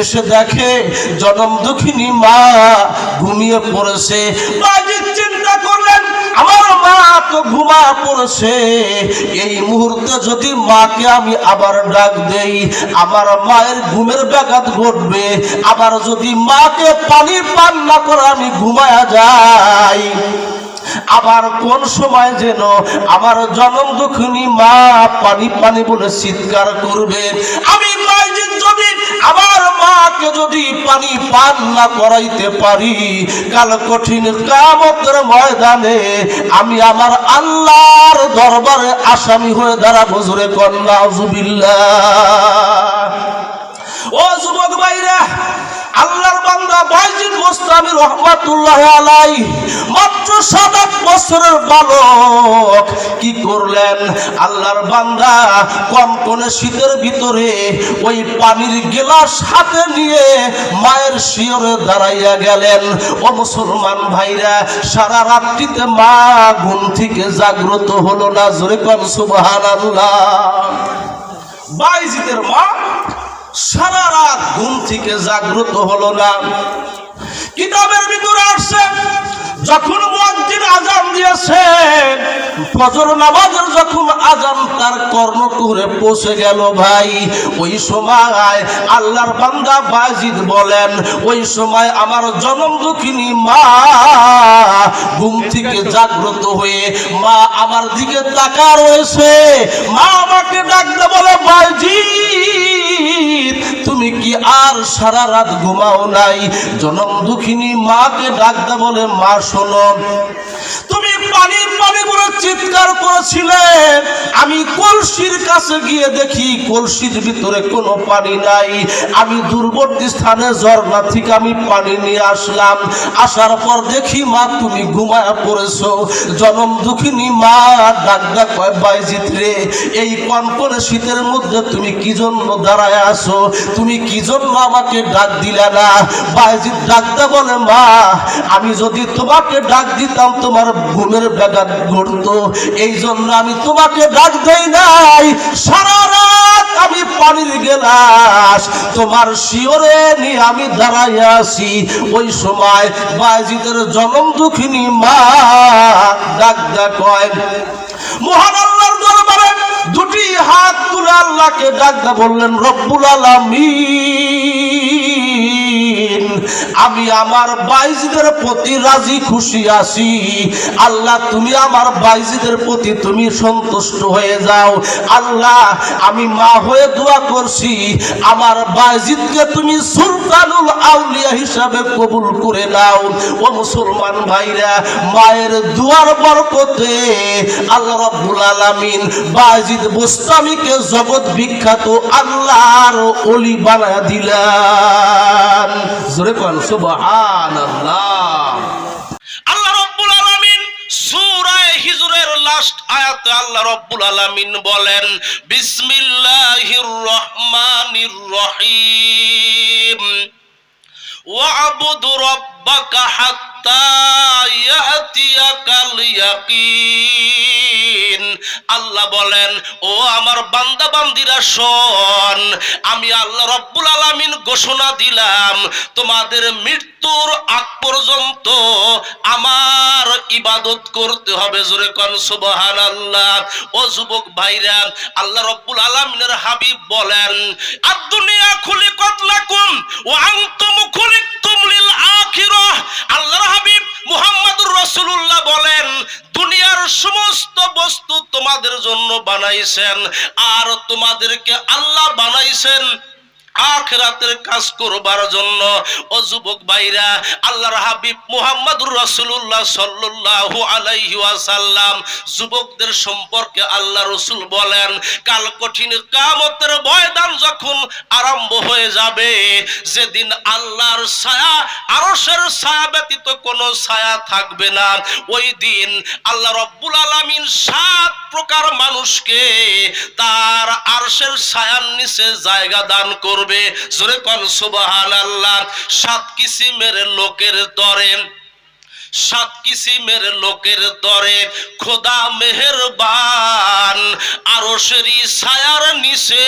এসে দেখে জনম দুঃখিনী মা ঘুমিয়ে পড়েছে। চিন্তা করলেন, আমার মা তো ঘুমা পড়েছে। এই মুহূর্তে যদি মাকে আমি আবার ডাক দেই, আমার মায়ের ঘুমের ব্যাঘাত ঘটবে। আবার যদি মাকে পানি পান না করে আমি ঘুমায়া যাই, আবার কোন সময় যেন আমার জনম দুঃখিনী মা পানি পানি বলে চিৎকার করবে। আমি আমার মাকে যদি পানি পান না করাইতে পারি, কাল কঠিন কামতের ময়দানে আমি আমার আল্লাহর দরবারে আসামি হয়ে দাঁড়াবো, জোরে কন্যা ও মোস্তামি রহমাতুল্লাহ আলাই। মাত্র সাত আট বছরের বালক। কি করলেন? আল্লাহর বান্দা কনকনে শীতের ভিতরে ওই পানির গেলাস হাতে নিয়ে মায়ের শিওরে দাঁড়াইয়া গেলেন। ও মুসলমান ভাইরা, সারা রাত্রিতে মা ঘুম থেকে জাগ্রত হলো না? জোরে কন সুবহানাল্লাহ। বাইজিদের মা সারা রাত ঘুম থেকে জাগ্রত হলো না? কিতাবের ভিতরে আসছে, যখন মুয়াজ্জিন আজান দিয়েছে, ফজর নামাজের যখন আজান তার কর্ণকুরে পৌঁছে গেল ভাই, ওই সময় আল্লাহর বান্দা বাজিদ বলেন, ওই সময় আমার জনম দুঃখিনী মা ঘুম থেকে জাগ্রত হয়ে, মা আমার দিকে তাকা রয়েছে। মা আমাকে ডাকতে বলে বাজিদ তুমি কি আর সারা রাত ঘুমাও নাই? জনম দুঃখিনী মাকে ডাকতে বলে মা শোনো। তুমি পানি পানি করে চিৎকার করেছিলে। আমি কলসির কাছে গিয়ে দেখি কলসির ভিতরে কোনো পানি নাই। আমি দূরবর্তী স্থানে ঝর্ণা থেকে আমি পানি নিয়ে আসলাম। আসার পর দেখি মা, তুমি ঘুমায় পড়েছো। জনম দুঃখিনী মা, ডাক ডাক কয়, বাইজিৎ রে, এই কনকনে শীতের মধ্যে তুমি কি জন্য দাঁড়ায় আসো তুমি কি জন্য আমাকে ডাক দিলে না? বাইজিৎ ডাকতে বলে, মা, আমি যদি তোমাকে ডাক দিতাম তোমার ঘুমের ব্যাঘাত ঘটতো। এই জন্য আমি তোমাকে ডাক দেই নাই। সারা রাত আমি পানির গেলাস। তোমার শিওরে নিয়ে আমি দাঁড়াইয়া আছি। ওই সময় বাইজিদের জনম দুঃখিনী মা ডাক ডাক মহান আল্লাহর দরবারে দুটি হাত তুলে আল্লাহকে ডাকতে বললেন, রব্বুল আলামিন। আমি আমার বাইজিদের প্রতি রাজি, খুশি আছি। আল্লাহ, তুমি আমার বাইজিদের প্রতি তুমি সন্তুষ্ট হয়ে যাও। আল্লাহ, আমি মা হয়ে দোয়া করছি। আমার বাইজিদকে তুমি সুলতানুল আউলিয়া হিসাবে কবুল করে নাও। ও মুসলমান ভাইরা, মায়ের দুয়ার বরকতে আল্লাহ রাব্বুল আলামিন বাইজিদ বুস্তামিকে জগৎ বিখ্যাত আল্লাহর ওলি বানায়া দিলেন। জোরে কন, সুবহানাল্লাহ। আল্লাহ আলামিন হিজরের লাস্ট আয়াতে আল্লাহ আলামিন বলেন, বিসমিল্লাহির রহমানির রহিম। ইয়াকিন আল্লাহ বলেন, ও আমার বান্দা বান্দিরা, শোন, আমি আল্লাহ রব্বুল আলামিন ঘোষণা দিলাম, তোমাদের মৃত্যুর আগ পর্যন্ত আমার ইবাদত করতে হবে। জোরে কন, সুবহানাল্লাহ। ও যুবক ভাইরা, আল্লাহ রব্বুল আলামিনের হাবিব বলেন, আদ-দুনিয়া খুলিকাত লাকুম ওয়া আনতুম খুলিকতুম লিল আখিরাহ। আল্লাহর হাবিব মুহাম্মাদুর রাসূলুল্লাহ বলেন দুনিয়ার সমস্ত বস্তু তোমাদের জন্য বানাইছেন আর তোমাদেরকে আল্লাহ বানাইছেন আখরাতের কাজ করবার জন্য। ও যুবক ভাইরা, আল্লাহর হাবিব মুহাম্মদুর রাসূলুল্লাহ সাল্লাল্লাহু আলাইহি ওয়াসাল্লাম যুবকদের সম্পর্কে আল্লাহ রাসূল বলেন, কাল কঠিন কিয়ামতের ময়দান যখন আরম্ভ হয়ে যাবে, যেদিন আল্লাহর ছায়া, আরশের ছায়া ব্যতীত কোনো ছায়া থাকবে না। ওই দিন আল্লাহ রব্বুল আলামিন সাত প্রকার মানুষকে তার আরশের ছায়ার নিচে জায়গা দান করবে। জোরে কন, সুবহানাল্লাহ। সাত কিসিমের লোকের দরে সাত কিসিমের লোকের দরে খোদা মেহেরবান। আরও সেরি ছায়ার নিচে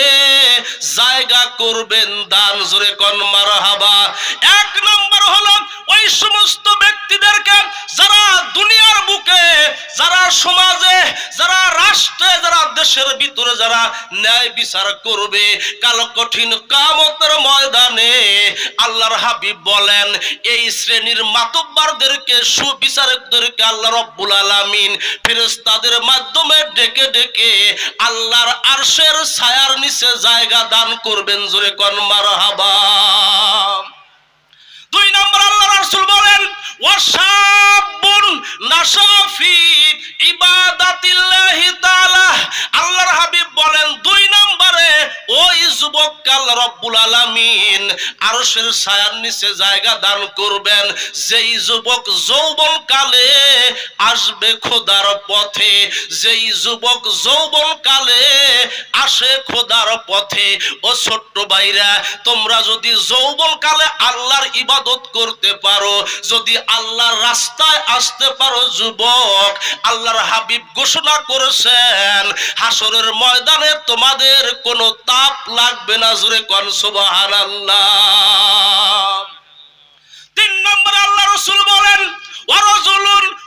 জায়গা করবেন দান। জোরে কন, মারহাবা। এক নম্বর হলো ওই সমস্ত ব্যক্তিদেরকে দেশের ভিতরে যারা ন্যায় বিচার করবে, কাল কঠিন কামতের ময়দানে আল্লাহর হাবিব বলেন, এই শ্রেণির মাতব্বারদেরকে, সুবিচারকদেরকে আল্লাহ রব্বুল আলামিন ফেরেশতাদের মাধ্যমে ডেকে ডেকে আল্লাহর আরশের ছায়ার নিচে জায়গা দান করবেন। জোরে কন মারহাবা। দুই নম্বর আল্লাহ রাসূল বলেন ওয়াশাবুন নাশাফি ইবাদাতিল্লাহি তাআলা। আল্লাহর হাবিব বলেন, দুই নম্বরে, ওই রব্বুল আলামিন আরশের ছায়ার নিচে জায়গা দান করবেন। যেই যুবক যৌবন কালে আসবে খোদার পথে, যেই যুবক যৌবন কালে আসে খোদার পথে, ও ছোট্ট ভাইরা, তোমরা যদি যৌবন কালে আল্লাহর ইবাদত করতে পারো। যদি আল্লাহর রাস্তায় আসতে পারো যুবক, আল্লাহর হাবিব ঘোষণা করেছেন হাসরের ময়দানে তোমাদের কোনো তাপ লাগবে না জুড়ে কন সুবহানাল্লাহ। তিন নম্বর আল্লাহ রসুল বলেন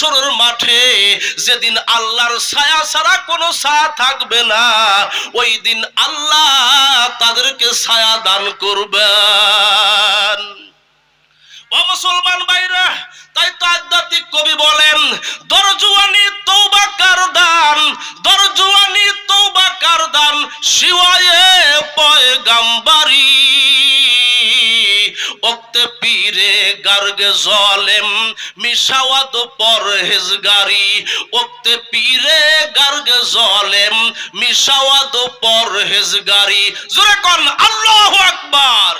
হাসরের মাঠে যেদিন আল্লাহর ছায়া ছাড়া কোনো ছায়া থাকবে না ওই দিন আল্লাহ তাদেরকে ছায়া দান করবেন। ও মুসলমান ভাইরা, তাই তো আধ্যাত্মিক কবি বলেন, দরজুয়ানি তৌবা কার দান? দরজুয়ানি তৌবা কার দান? শিওয়ায়ে পয়গাম্বারি। পীরে গার্গে জলেম, মিশাওয়াত পরহেজগারি ওক্তে পীরে গার্গে জলেম, মিশাওয়াত পরহেজগারি জোরে কন, আল্লাহু আকবার।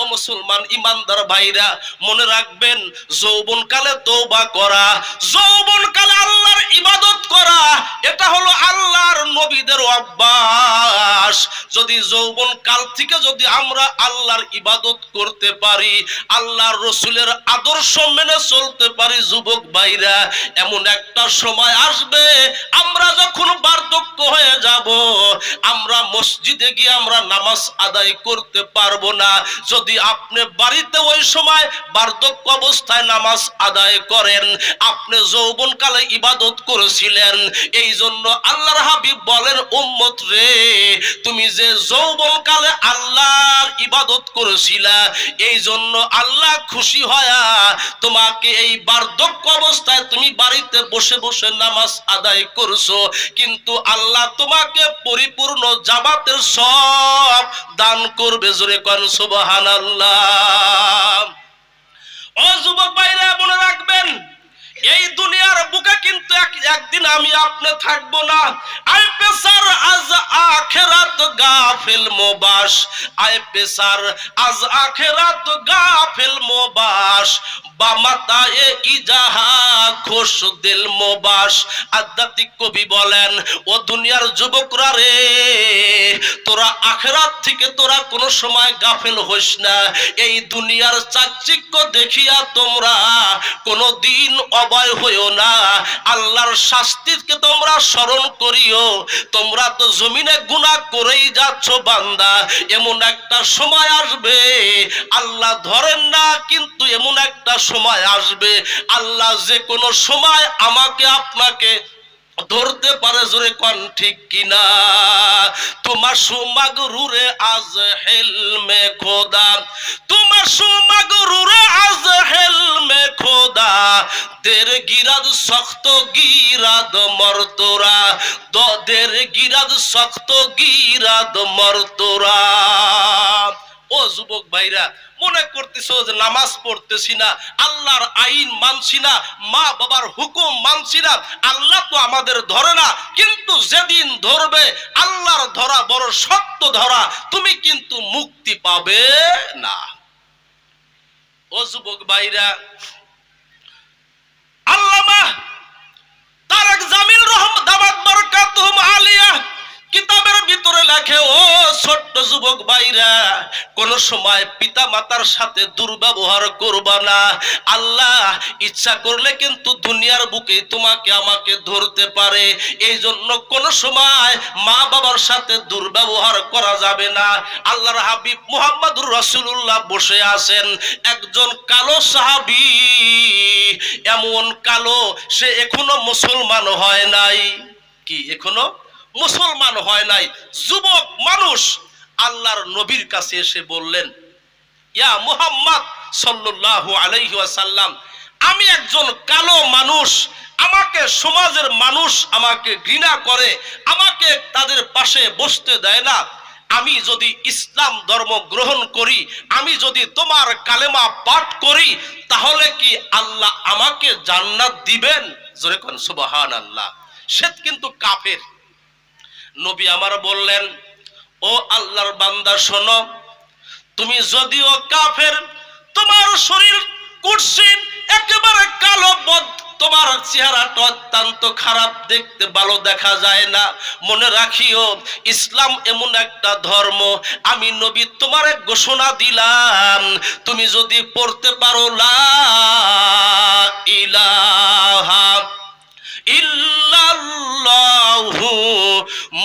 ও মুসলমান ইমানদার ভাইরা, মনে রাখবেন, যৌবন কালে তৌবা করা, যৌবন কালে আল্লাহর ইবাদত করা, এটা হলো আল্লাহর নবীদের অভ্যাস। যদি যৌবন কাল থেকে যদি আমরা আল্লাহর ইবাদত করতে পারি, আল্লাহর রসুলের আদর্শ মেনে চলতে পারি যুবক ভাইরা, এমন একটা সময় আসবে, আমরা যখন বার্ধক্য হয়ে যাব, আমরা মসজিদে গিয়ে আমরা নামাজ আদায় করতে পারব না। যদি আপনি বাড়িতে ওই সময় বার্ধক্য অবস্থায় নামাজ আদায় করেন, আপনি যৌবন কালে ইবাদত করেছিলেন এই জন্য আল্লাহর হাবিব বলেন, উম্মত রে, তুমি যে যৌবন কালে আল্লাহর ইবাদত করেছিলা এই জন্য আল্লাহ খুশি হয়া তোমাকে এই বার্ধক্য অবস্থায় তুমি বাড়িতে বসে বসে নামাজ আদায় করছ। কিন্তু আল্লাহ তোমাকে পরিপূর্ণ জামাতের সব দান করবে। জোরে কন, সুবহানাল্লাহ। ও যুবক ভাইরা, মনে রাখবেন, এই দুনিয়ার বুকে কিন্তু এক- একদিন আমি আপনি থাকব না। আই পেসার আজ আখেরাত গাফিল মোবাস। আই পেসার আজ আখেরাত গাফিল মোবাস। বা মাতায়ে ইজাহা, খোশ দিল মোবাস। আধ্যাত্মিক কবি বলেন, ও দুনিয়ার যুবকরা রে, তোরা আখেরাত থেকে তোরা কোনো সময় গাফেল হইস না। এই দুনিয়ার চাকচিক্য দেখিয়া তোমরা কোনো দিন অভয় হইও না। আল্লাহর শাস্তিকে তোমরা স্মরণ করিও। তোমরা তো জমিনে গুনাহ করেই যাচ্ছ বান্দা। এমন একটা সময় আসবে, আল্লাহ ধরেন না, কিন্তু এমন একটা সময় আসবে, আল্লাহ যে কোনো সময় আমাকে, আপনাকে ধরতে পারে জোরে কন ঠিক কিনা। তোমার সুমাগ রুরে আজ হেলমে খোদা। তোমার সুমাগ রুরে আজ হেলমে খোদা। দের গিরাদ শক্ত গিরাদ মরতোরা দের গিরাদ শক্ত গিরাদ মরতোরা ও যুবক ভাইরা, মনে করতেছো যে নামাজ পড়তেছি না, আল্লাহর আইন মানছি না, মা বাবার হুকুম মানছি না, আল্লাহ তো আমাদের ধরে না, কিন্তু যেদিন ধরবে, আল্লাহর ধরা বড় শক্ত ধরা, তুমি কিন্তু মুক্তি পাবে না। ও যুবক ভাইরা, আল্লামা তারেক জামিল যুবক ভাইরা, কোন সময় পিতা মাতার সাথে দুর্ব্যবহার করবা না। আল্লাহ ইচ্ছা করলে কিন্তু দুনিয়ার বুকে তোমাকে আমাকে ধরতে পারে। এই জন্য কোন সময় মা বাবার সাথে দুর্ব্যবহার করা যাবে না। আল্লাহর হাবিব মুহাম্মদুর রাসূলুল্লাহ বসে আছেন। একজন কালো সাহাবী, এমন কালো সে এখনও মুসলমান হয় নাই। কি, এখনও মুসলমান হয় নাই? যুবক মানুষ আল্লাহর নবীর কাছে এসে বললেন, ইয়া মুহাম্মদ সাল্লাল্লাহু আলাইহি ওয়াসাল্লাম, আমি একজন কালো মানুষ, আমাকে সমাজের মানুষ আমাকে ঘৃণা করে, আমাকে তাদের পাশে বসতে দেয় না। আমি যদি ইসলাম ধর্ম গ্রহণ করি, আমি যদি তোমার কালেমা পাঠ করি, তাহলে কি আল্লাহ আমাকে জান্নাত দিবেন? জোরে কোন সুবহান আল্লাহ সে কিন্তু কাফের। নবী আমার বললেন ও আল্লাহর বান্দা, শোনো, তুমি যদিও কাফের, তোমার শরীর কুৎসিত একেবারে কালো বদ, তোমার চেহারাটা অত্যন্ত খারাপ, দেখতে ভালো দেখা যায় না। মনে রাখিও, ইসলাম এমন একটা ধর্ম, আমি নবী তোমার ঘোষণা দিলাম, তুমি যদি পড়তে পারো, লা ইলাহা ইল্লাল্লাহু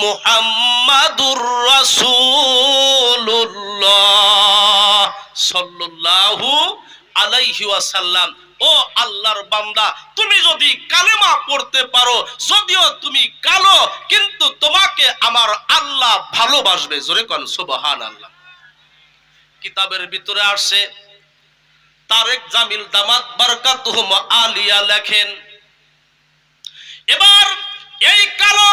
মুহাম্মাদুর রাসূলুল্লাহ ও আল্লাহর বান্দা, তুমি যদি কালেমা পড়তে পারো, যদিও তুমি কালো, কিন্তু তোমাকে আমার আল্লাহ ভালোবাসবে। জোরে কোন, সুবহানাল্লাহ। কিতাবের ভিতরে আসে তারেক জামিল দামাত বারকাতুহুম আলিয়া লেখেন, এবার এই কালো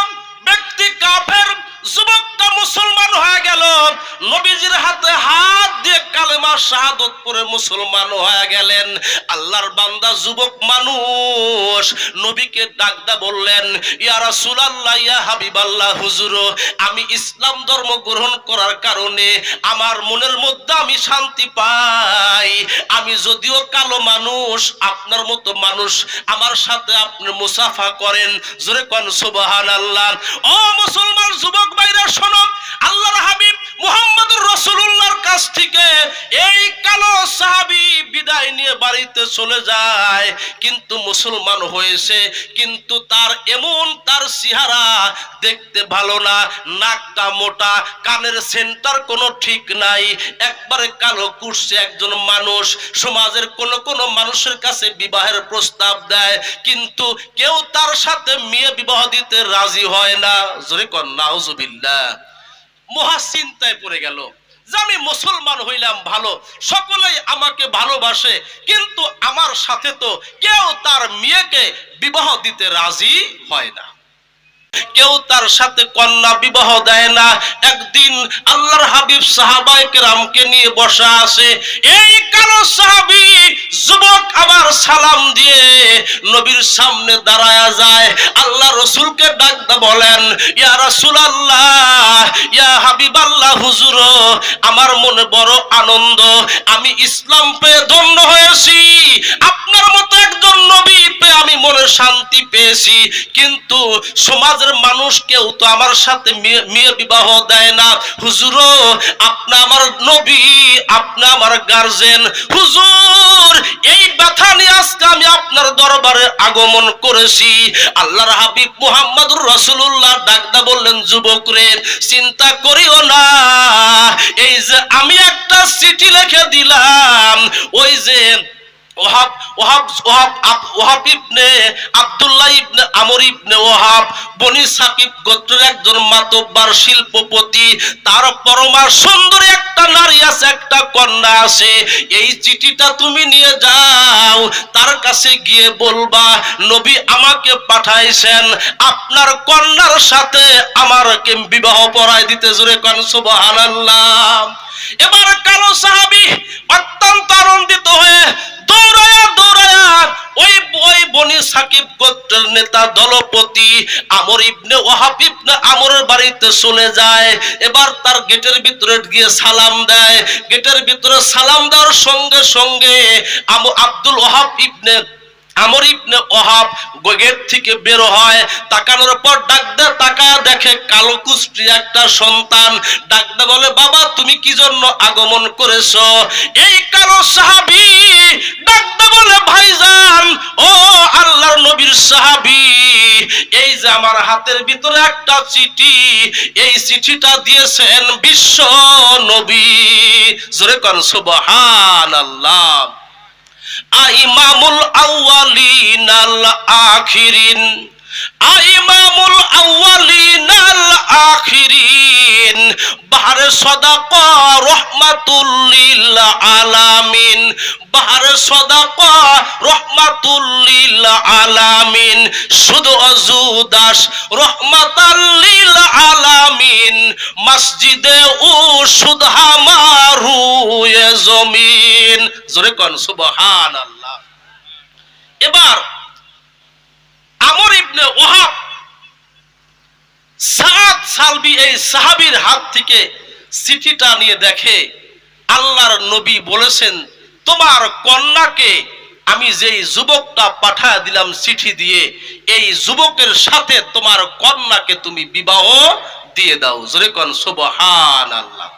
ব্যক্তি কাফের যুবকটা মুসলমান হয়ে গেল। নবীজির হাতে হাত দিয়ে কালেমা শাহাদত পরে মুসলমান হয়ে গেলেন। আল্লাহর বান্দা যুবক মানুষ, নবীকে ডাকদা বললেন, ইয়া রাসূলুল্লাহ, ইয়া হাবিবাল্লাহ, হুজুর, আমি ইসলাম ধর্ম গ্রহণ করার কারণে আমার মনের মধ্যে আমি শান্তি পাই। আমি যদিও কালো মানুষ, আপনার মতো মানুষ আমার সাথে আপনি মুসাফা করেন। জোরে কোন, সুবহানাল্লাহ। ও মুসলমান যুবক ভাইরা শোনো আল্লাহর হাবিব মুহাম্মদুর রাসূলুল্লাহর কাছ থেকে এই কালো সাহাবী বিদায় নিয়ে বাড়িতে চলে যায়। কিন্তু মুসলমান হয়েছে, কিন্তু তার এমন তার চেহারা দেখতে ভালো না। নাকটা মোটা, কানের সেন্টার কোনো ঠিক নাই। একবারে কালো কুটছে একজন মানুষ। সমাজের কোন কোন মানুষের কাছে বিবাহের প্রস্তাব দেয়, কিন্তু কেউ তার সাথে মেয়ে বিবাহ দিতে রাজি হয় না। জোরে কর নাউজুবিল্লাহ। মহা চিন্তায় পড়ে গেল। যে আমি মুসলমান হইলাম ভালো, সকলেই আমাকে ভালোবাসে, কিন্তু আমার সাথে তো কেউ তার মেয়েকে বিবাহ দিতে রাজি হয় না। কেউ তার সাথে কন্যা বিবাহ দেয় না। একদিন আল্লাহর হাবিব সাহাবায়ে কেরামকে নিয়ে বসা আছে। এই কালো সাহাবী যুবক আবার সালাম দিয়ে নবীর সামনে দাঁড়ায়া যায়। আল্লাহ রসুলকে ডাকতে বলেন, ইয়া রাসূলুল্লাহ, ইয়া হাবিবাল্লাহ, হুজুর, আমার মনে বড় আনন্দ। আমি ইসলাম পেয়ে ধন্য হয়েছি। আপনার মতো একজন নবী পেয়ে আমি মনে শান্তি পেয়েছি। কিন্তু সমাজের মানুষ কেউ তো আমার সাথে মেয়ে- মেয়ে বিবাহ দেয় না। হুজুর, আপনি আমার নবী, আপনি আমার গার্জেন। হুজুর, এই ব্যথা নিয়ে আজকে আমি আপনার দরবারে আগমন করেছি। আল্লাহর হাবিব মুহাম্মদুর রাসূলুল্লাহ ডাকদা বললেন, যুবক রে, চিন্তা করিও না। এই যে আমি একটা চিঠি লিখে দিলাম, ওই যে ওহাব ওহাব ওহাব ওহাব ইবনে আব্দুল্লাহ ইবনে আমর ইবনে ওহাব বনি সাকিব গোত্রের একজন মাতব্বার শিল্পপতি। তার পরমা সুন্দরী একটা নারী আছে, একটা কন্যা আছে। এই চিঠিটা তুমি নিয়ে যাও, তার কাছে গিয়ে বলবা, নবী আমাকে পাঠাইছেন, আপনার কন্যার সাথে আমারকে বিবাহ পড়ায় দিতে জোরে কন, সুবহানাল্লাহ। এবার কালো সাহাবী অত্যন্ত আনন্দিত হয়ে দৌড়ায়া দৌড়ায়া ওই ওই বনি সাকিব গোত্রের নেতা দলপতি আমর ইবনে ওহাব ইবনে আমরের বাড়িতে চলে যায়। এবার তার গেটের ভিতরে গিয়ে সালাম দেয়। গেটের ভিতরে সালাম দেওয়ার সঙ্গে সঙ্গে আব্দুল ওহাব ইবনে আমর ইবনে ওহাব থেকে বের হয়, তাকানোর পর ডাকদা দেখে কালো কুষ্টি একটা সন্তান। ডাকদা বলে, বাবা, তুমি কি জন্য আগমন করেছ? এই কালো সাহাবি ডাকদা বলে, ভাইজান, ও আল্লাহর নবীর সাহাবি, এই যে আমার হাতের ভিতরে একটা চিঠি, এই চিঠিটা দিয়েছেন বিশ্ব নবী। জোরে কন, সুবহানাল্লাহ। আইমামুল আউয়ালিন আল আখিরিন। আইমামুল আউয়ালিন আল আখিরিন। বাহারে সদাকা রহমাতুল লিল আলামিন। বাহারে সদাকা রহমাতুল লিল আলামিন। শুধু অজুদাস রহমাতাল লিল আলামিন। মসজিদে ও সুধা মারুয়ে জমিন। জোরে কন সুবহান আল্লাহ এবার আমর ইবনে ওহাব সাত সালবি এই সাহাবীর হাত থেকে চিঠিটা নিয়ে দেখে, আল্লাহর নবী বলেছেন, তোমার কন্যাকে আমি যেই যুবকটা পাঠায় দিলাম চিঠি দিয়ে, এই যুবকের সাথে তোমার কন্যাকে তুমি বিবাহ দিয়ে দাও। জোরে কন সুবহান আল্লাহ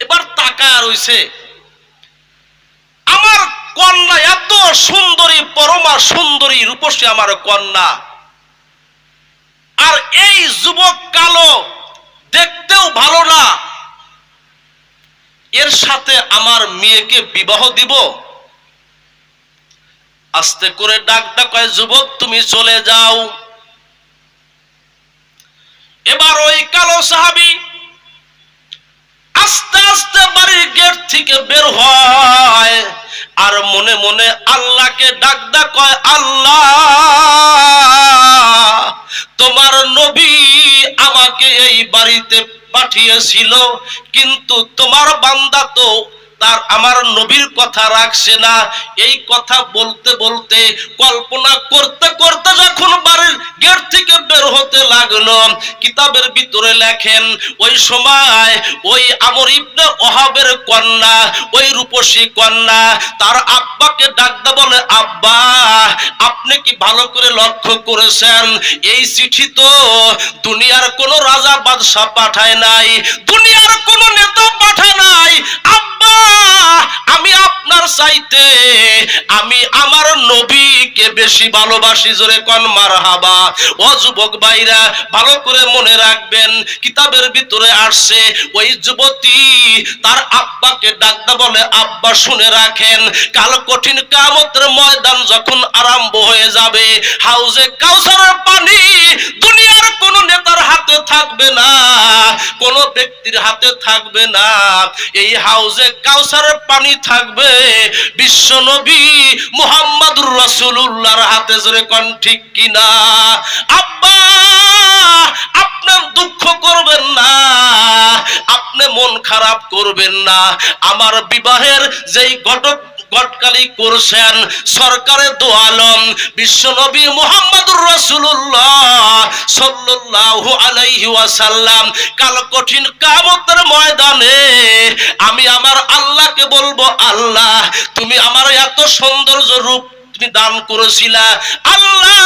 এবার তাকা রইছে। আমার কন্যা এত সুন্দরী, পরমা সুন্দরী, রূপসী আমার কন্যা। আর এই যুবক কালো দেখতেও ভালো না। এর সাথে আমার মেয়েকে বিবাহ দিব। আস্তে করে ডাক ডাকায়, যুবক, তুমি চলে যাও। এবার ওই কালো সাহাবি আস্তে আস্তে বাড়ির গেট থেকে বের হয়। আর মনে মনে আল্লাহকে ডাক কয়, আল্লাহ, তোমার নবী আমাকে এই বাড়িতে পাঠিয়েছিল, কিন্তু তোমার বান্দা তো তার আমার নবীর কথা রাখছে না। এই কথা বলতে বলতে, কল্পনা করতে করতে যখন বাড়ির গেট থেকে বের হতে লাগল, কিতাবের ভিতরে লেখেন, ওই সময় ওই আমর ইবনে ওহাবের কন্যা, ওই রূপসী কন্যা, তার আব্বাকে ডাকতে বলে, আব্বা, আপনি কি ভালো করে লক্ষ্য করেছেন? এই চিঠি তো দুনিয়ার কোন রাজা বাদশাহ পাঠায় নাই, দুনিয়ার কোন নেতা পাঠায় নাই। আব্বা আমি আপনার চাইতে, আমি আমার নবীকে বেশি ভালোবাসি, জোরে কন মারহাবা। ও যুবক ভাইরা, ভালো করে মনে রাখবেন, কিতাবের ভিতরে আসছে, ওই যুবতী তার আব্বাকে ডাকতে বলে, আব্বা, শুনে রাখেন, কাল কঠিন কামতের ময়দান যখন আরম্ভ হয়ে যাবে, হাউজে কাউসারের পানি দুনিয়ার থাকবে না, কোন ব্যক্তির হাতে থাকবে না। এই হাউজে কাউসারের পানি থাকবে, বিশ্ব নবী মুহাম্মাদুর রাসূলুল্লাহর হাতে জোরে কোন, ঠিক কিনা? আব্বা আপনার দুঃখ করবেন না, আপনি মন খারাপ করবেন না। আমার বিবাহের যেই ঘটক গটকালি করছেন সরকারের আলম বিশ্বনবী মোহাম্মদ রসুল্লাহ সাল্লাল্লাহু আলাইহি কাল কঠিন কাবতের ময়দানে আমি আমার আল্লাহকে বলব, আল্লাহ তুমি আমার এত সৌন্দর্য রূপ তুমি দান করেছিলা। আল্লাহ,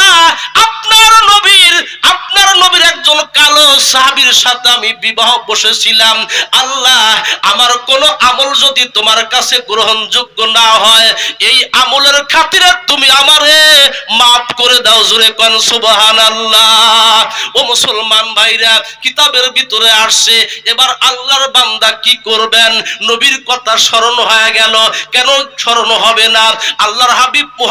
আপনার নবীর আপনার নবীর একজন কালো সাহাবীর সাথে আমি বিবাহ বসেছিলাম। আল্লাহ, আমার কোন আমল যদি তোমার কাছে গ্রহণযোগ্য না হয়, এই আমলের খাতিরে তুমি আমারে মাফ করে দাও জোরে কোন, সুবহানাল্লাহ। ও মুসলমান ভাইরা, কিতাবের ভিতরে আসছে, এবার আল্লাহর বান্দা কি করবেন? নবীর কথা স্মরণ হয়ে গেল। কেন স্মরণ হবে না? আল্লাহর হাবিব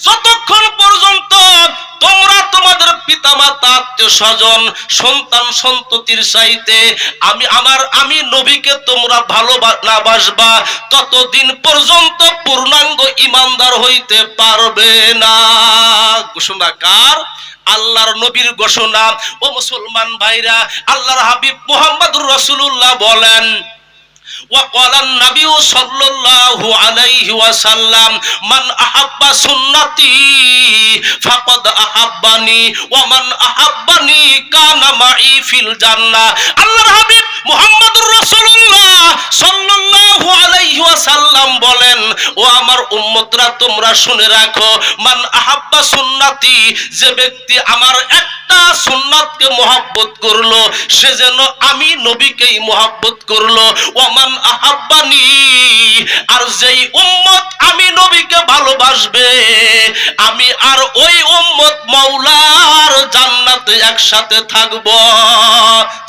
যতক্ষণ পর্যন্ত তোমরা তোমাদের পিতামাতা আত্মীয় স্বজন সন্তান সন্ততির চাইতে আমি আমার, আমি নবীকে তোমরা ভালো না বাসবা, ততদিন পর্যন্ত পূর্ণাঙ্গ ইমানদার হইতে পারবে না। ঘোষণা কার? আল্লাহর নবীর ঘোষণা। ও মুসলমান ভাইরা, আল্লাহর হাবিব মুহাম্মদুর রসুল্লাহ বলেন وقال النبي صلى الله عليه وسلم من أحب سنتي فقد أحبني ومن أحبني كان معي في الجنة الله حبيب محمد رسول الله صلى الله ওয়াসাল্লাম বলেন, ও আমার উম্মতরা, তোমরা শুনে রাখো, মান আহাব্বা সুন্নাতি, যে ব্যক্তি আমার একটা সুন্নাতকে মহব্বত করল, সে যেন আমি নবীকেই মহব্বত করল আহাব্বানি আর যেই উম্মত আমি নবীকে ভালোবাসবে, আমি আর ওই উম্মত মাওলার জান্নাতে একসাথে থাকব।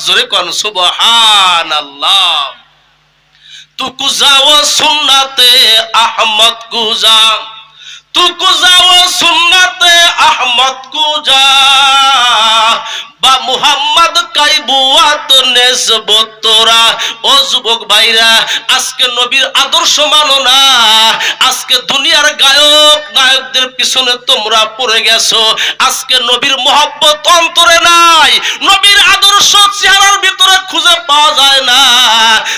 জোরে কোন তু কুজাও সুন্নাতে আহমদ কুজা তু কুজাও সুন্নাতে আহমদ কুজা বা মুহাম্মদ কাইবুয়াত নেসবত তোরা। ও যুবক ভাইরা, আজকে নবীর আদর্শ মানো না। আজকে দুনিয়ার গায়ক নায়কদের পিছনে তোমরা পড়ে গেছো। আজকে নবীর মহব্বত অন্তরে নাই। নবীর আদর্শ চেহারার ভিতরে খুঁজে পাওয়া যায় না।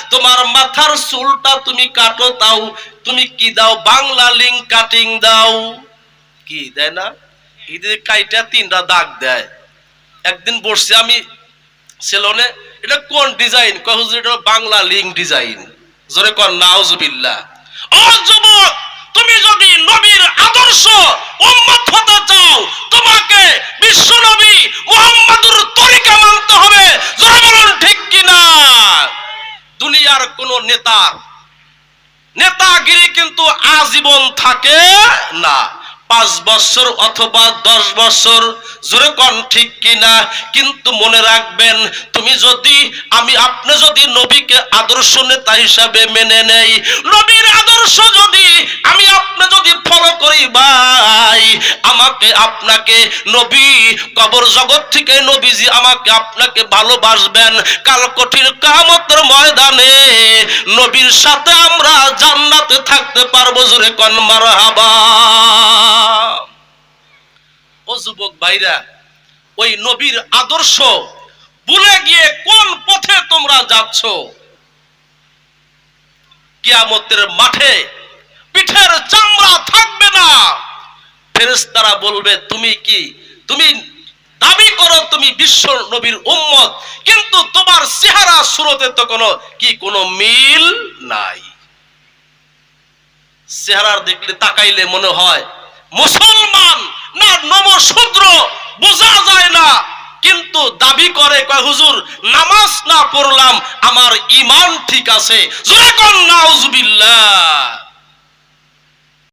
তোমার মাথার চুলটা তুমি কাটো তাও তুমি কি দাও? বাংলা লিঙ্ক কাটিং দাও। কি দেয় না? ঈদের কাইটা তিনটা দাগ দেয়। একদিন বসছি আমি সেলনে, এটা কোন ডিজাইন কয়, হুজুর বাংলা লিঙ্ক ডিজাইন জোরে কর, নাউজুবিল্লাহ। ও যুবক, তুমি যদি নবীর আদর্শ উম্মত হতে চাও, তোমাকে বিশ্ব নবী মুহাম্মাদুর তরিকা মানতে হবে। জোরে বলুন, ঠিক কিনা? দুনিয়ার কোন নেতার নেতাগিরি কিন্তু আজীবন থাকে না। পাঁচ বছর অথবা দশ বছর, জোরে কন ঠিক কিনা, কিন্তু মনে রাখবেন, তুমি যদি, আমি আপনি যদি নবীকে আদর্শ নেতা হিসাবে মেনে নেই, নবীর আদর্শ যদি আমি আপনি যদি ফলো করি, ভাই, আমাকে আপনাকে নবী, কবর জগৎ থেকে নবীজি আমাকে আপনাকে ভালোবাসবেন, কাল কঠিন কামতের ময়দানে নবীর সাথে আমরা জান্নাতে থাকতে পারব, জোরে কন মারহাবা। ও যুবক ভাইরা, ওই নবীর আদর্শ ভুলে গিয়ে কোন পথে তোমরা যাচ্ছ? কিয়ামতের মাঠে পিঠের চামড়া থাকবে না। ফেরেশতারা বলবে, তুমি কি? তুমি দাবি করো তুমি বিশ্ব নবীর উম্মত, কিন্তু তোমার চেহারা সুরতে তো কোনো, কি কোনো মিল নাই। চেহারার দেখলে তাকাইলে মনে হয় মুসলমান না নমশূদ্র বোঝা যায় না। কিন্তু দাবি করে, কয়, হুজুর, নামাজ না পড়লাম, আমার ইমান ঠিক আছে। জোরে কোন, নাউজুবিল্লাহ।